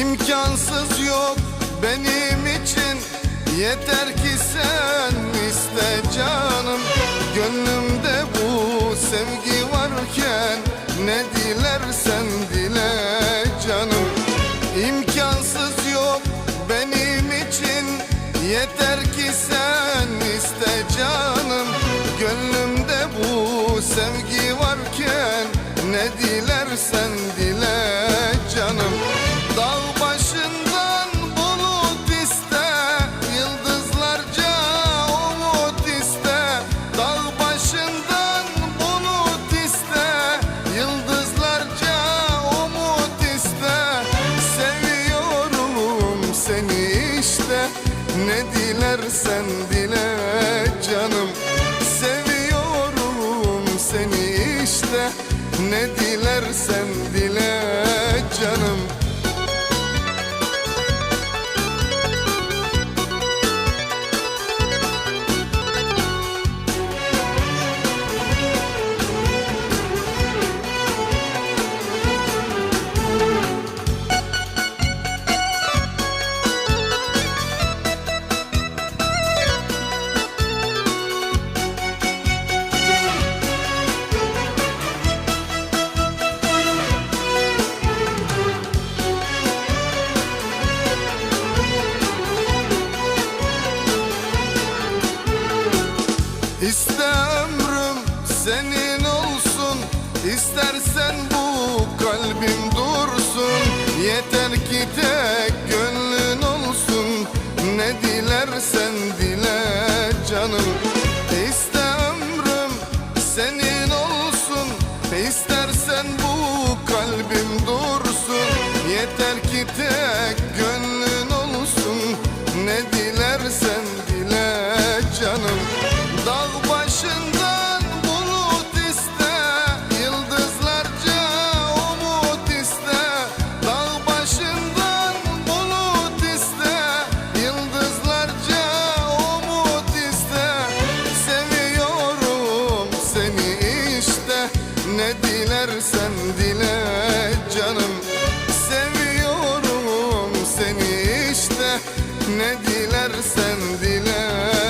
İmkansız yok benim için. Yeter ki sen iste canım. Gönlümde bu sevgi varken Ne dilersen dile canım. İmkansız yok benim için. Yeter ki sen iste canım. Gönlümde bu sevgi varken Ne dilersen dile dilersen dile canım Seviyorum seni işte. Ne dilersen dile canım İste ömrüm senin olsun İstersen bu kalbim dursun. Yeter ki tek gönlün olsun Ne dilersen dile canım. İste ömrüm senin olsun İstersen bu Ne dilersen dile canım. Seviyorum seni işte Ne dilersen dile.